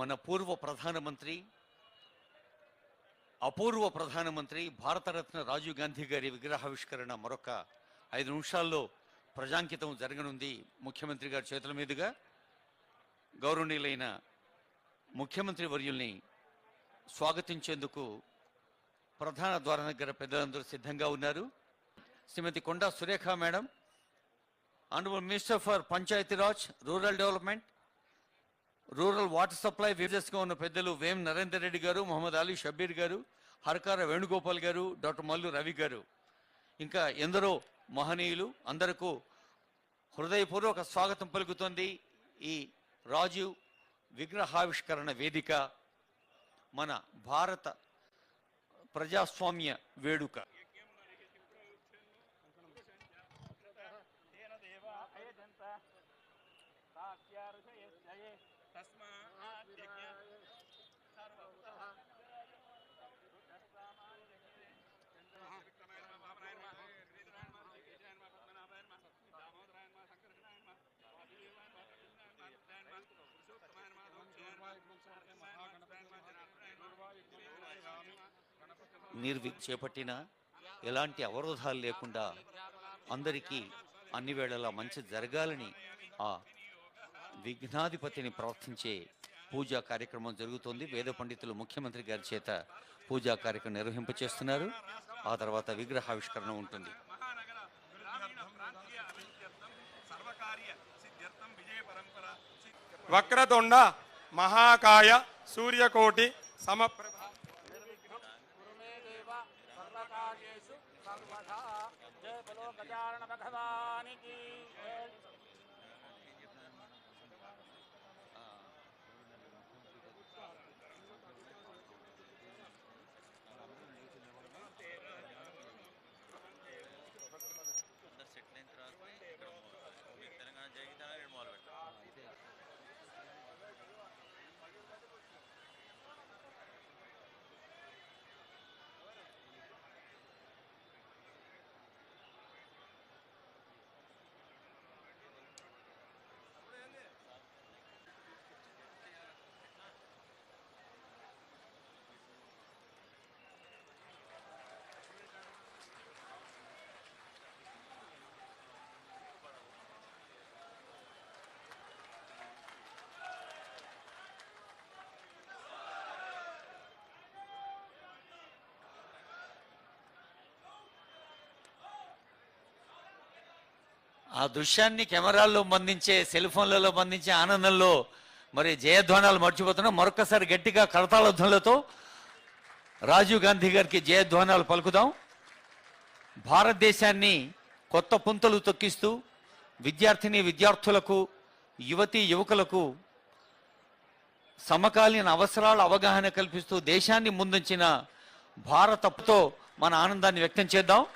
మన పూర్వ ప్రధానమంత్రి అపూర్వ ప్రధానమంత్రి భారతరత్న రాజీవ్ గాంధీ గారి విగ్రహావిష్కరణ మరొక ఐదు నిమిషాల్లో ప్రజాంకితం జరగనుంది ముఖ్యమంత్రి గారి చేతుల మీదుగా. గౌరవనీయులైన ముఖ్యమంత్రి వర్యుల్ని స్వాగతించేందుకు ప్రధాన ద్వారం దగ్గర పెద్దలందరూ సిద్ధంగా ఉన్నారు. Srimati Konda Surekha madam honourable minister for Panchayati Raj rural development rural water supply విజెస్గా ఉన్న పెద్దలు వేం నరేందర్ రెడ్డి గారు మొహమ్మద్ అలీ షబీర్ గారు హరకార వేణుగోపాల్ గారు డాక్టర్ మల్లు రవి గారు. ఇంకా ఎందరో మహనీయులు అందరకు హృదయపూర్వక స్వాగతం పలుకుతోంది ఈ రాజీవ్ విగ్రహావిష్కరణ వేదిక మన భారత ప్రజాస్వామ్య వేడుక. साक्ष्यार्षयश्चये तस्मात् यज्ञ सर्वतः నిర్వి చేపట్టిన ఎలాంటి అవరోధాలు లేకుండా అందరికీ అన్ని వేళలా మంచి జరగాలని ఆ విఘ్నాధిపతిని ప్రార్థించే పూజా కార్యక్రమం జరుగుతోంది. వేద పండితులు ముఖ్యమంత్రి గారి చేత పూజా కార్యక్రమం నిర్వహింపచేస్తున్నారు ఆ తర్వాత విగ్రహావిష్కరణ ఉంటుంది. వక్రతుండ మహాకాయ సూర్యకోటి సమప్రభ కురుమే దేవ సర్వకార్యేషు సర్వదా జయ బలో గజానన భగవానికి. ఆ దృశ్యాన్ని కెమెరాల్లో బంధించే సెల్ ఫోన్లలో బంధించే ఆనందంలో మరి జయధ్వానాలు మర్చిపోతున్నాం. మరొకసారి గట్టిగా కరతాళధ్వనులతో రాజీవ్ గాంధీ గారికి జయధ్వానాలు పలుకుదాం. భారతదేశాన్ని కొత్త పుంతలు తొక్కిస్తూ విద్యార్థిని విద్యార్థులకు యువతి యువకులకు సమకాలీన అవసరాల అవగాహన కల్పిస్తూ దేశాన్ని ముందుంచిన భారతతో మన ఆనందాన్ని వ్యక్తం చేద్దాం.